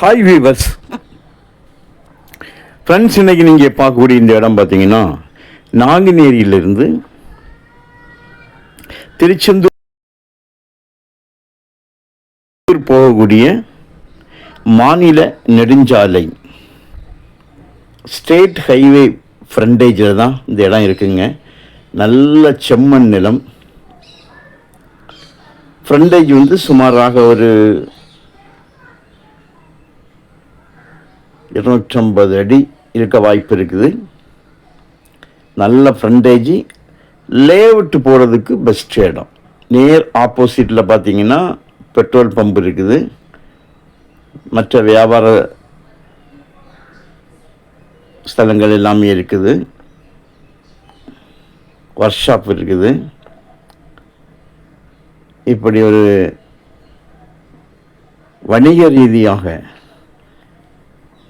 Hi viewers friends இன்னைக்கு நீங்கள் பார்க்கக்கூடிய இந்த இடம் பார்த்தீங்கன்னா நாங்குநேரியிலிருந்து திருச்செந்தூர் போகக்கூடிய மாநில நெடுஞ்சாலை. ஸ்டேட் ஹைவே ஃப்ரண்டேஜில் தான் இந்த இடம் இருக்குங்க. நல்ல செம்மண் நிலம். ஃப்ரண்டேஜ் வந்து சுமாராக ஒரு இருநூற்றம்பது அடி இருக்க வாய்ப்பு இருக்குது. நல்ல ஃப்ரண்டேஜி லேவுட்டு போகிறதுக்கு பெஸ்ட் இடம். நேர் ஆப்போசிட்டில் பார்த்தீங்கன்னா பெட்ரோல் பம்ப் இருக்குது. மற்ற வியாபார ஸ்தலங்கள் எல்லாமே இருக்குது. ஒர்க் ஷாப் இருக்குது. இப்படி ஒரு வணிக ரீதியாக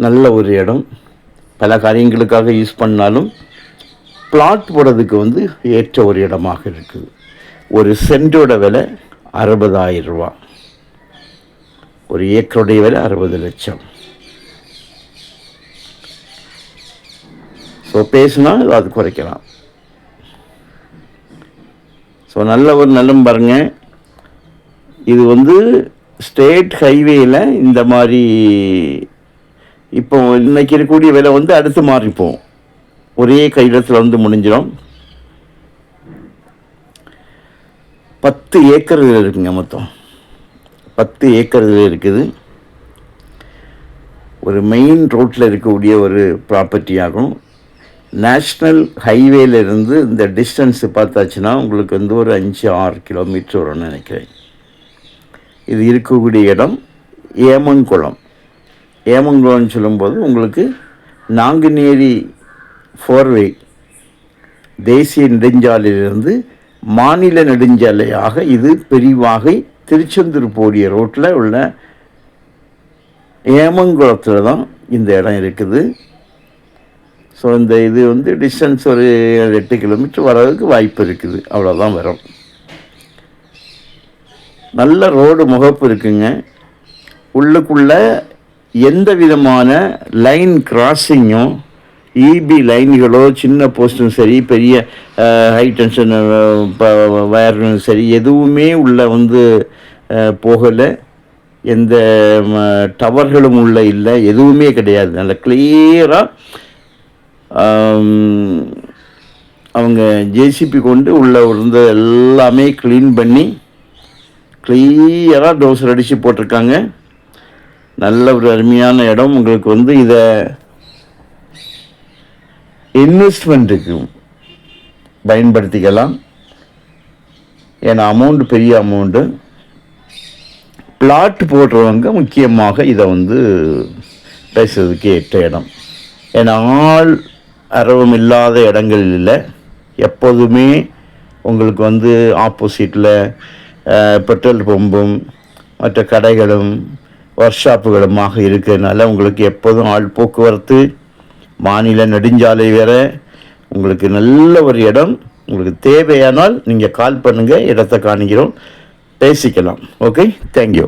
நல்ல ஒரு இடம். பல காரியங்களுக்காக யூஸ் பண்ணாலும் பிளாட் போடுறதுக்கு வந்து ஏற்ற ஒரு இடமாக இருக்குது. ஒரு சென்டோட விலை அறுபதாயிரம் ரூபா. ஒரு ஏக்கருடைய விலை அறுபது லட்சம். ஸோ பேசுனா அது குறைக்கலாம். ஸோ நல்ல ஒரு நிலம் பாருங்க. இது வந்து ஸ்டேட் ஹைவேயில் இந்த மாதிரி இப்போ இன்னைக்கு இருக்கக்கூடிய விலை வந்து அடுத்து மாறிப்போம். ஒரே கையிடத்தில் வந்து முடிஞ்சிடும். பத்து ஏக்கர் இருக்குங்க மொத்தம். பத்து ஏக்கர் இருக்குது. ஒரு மெயின் ரோட்டில் இருக்கக்கூடிய ஒரு ப்ராப்பர்ட்டி ஆகும். நேஷ்னல் ஹைவேலேருந்து இந்த டிஸ்டன்ஸ் பார்த்தாச்சுன்னா உங்களுக்கு வந்து ஒரு அஞ்சு ஆறு கிலோமீட்டர் வரும்னு நினைக்கிறேன். இது இருக்கக்கூடிய இடம் ஏமங்குளம். ஏமங்குளம்னு சொல்லும்போது உங்களுக்கு நாங்குநேரி ஃபோர்வே தேசிய நெடுஞ்சாலையிலிருந்து மாநில நெடுஞ்சாலையாக இது பெரிவாகை திருச்செந்தூர் போடிய ரோட்டில் உள்ள ஏமங்குளத்தில் தான் இந்த இடம் இருக்குது. ஸோ இந்த இது வந்து டிஸ்டன்ஸ் ஒரு எட்டு கிலோமீட்டர் வர்றதுக்கு வாய்ப்பு இருக்குது. அவ்வளோதான் வரும். நல்ல ரோடு முகப்பு இருக்குங்க. உள்ளுக்குள்ளே எந்த விதமான லைன் கிராசிங்கும் இபி லைன்களோ சின்ன போஸ்ட்டும் சரி பெரிய ஹை டென்ஷன் வயரும் சரி எதுவுமே உள்ள வந்து போகலை. எந்த டவர்களும் உள்ள இல்லை எதுவுமே கிடையாது. நல்ல கிளியராக அவங்க ஜேசிபி கொண்டு உள்ள இருந்த எல்லாமே க்ளீன் பண்ணி கிளியராக டோசர் அடித்து போட்டிருக்காங்க. நல்ல ஒரு அருமையான இடம். உங்களுக்கு வந்து இதை இன்வெஸ்ட்மெண்ட்டுக்கு பயன்படுத்திக்கலாம். ஏன்னா அமௌண்ட் பெரிய அமௌண்ட்டு பிளாட் போடுறவங்க முக்கியமாக இதை வந்து பேசுறதுக்கு ஏற்ற இடம். ஏன்னா ஆள் அரவம் இல்லாத இடங்களில் எப்போதுமே உங்களுக்கு வந்து ஆப்போசிட்டில் பெட்ரோல் பம்பும் மற்ற கடைகளும் ஒர்க் ஷாப்புகளுமாக இருக்கிறதுனால உங்களுக்கு எப்போதும் ஆள் போக்குவரத்து மாநில நெடுஞ்சாலை வேற உங்களுக்கு நல்ல ஒரு இடம் உங்களுக்கு தேவையானால் நீங்கள் கால் பண்ணுங்கள் இடத்தை காணிக்கிறோம் பேசிக்கலாம். Okay thank you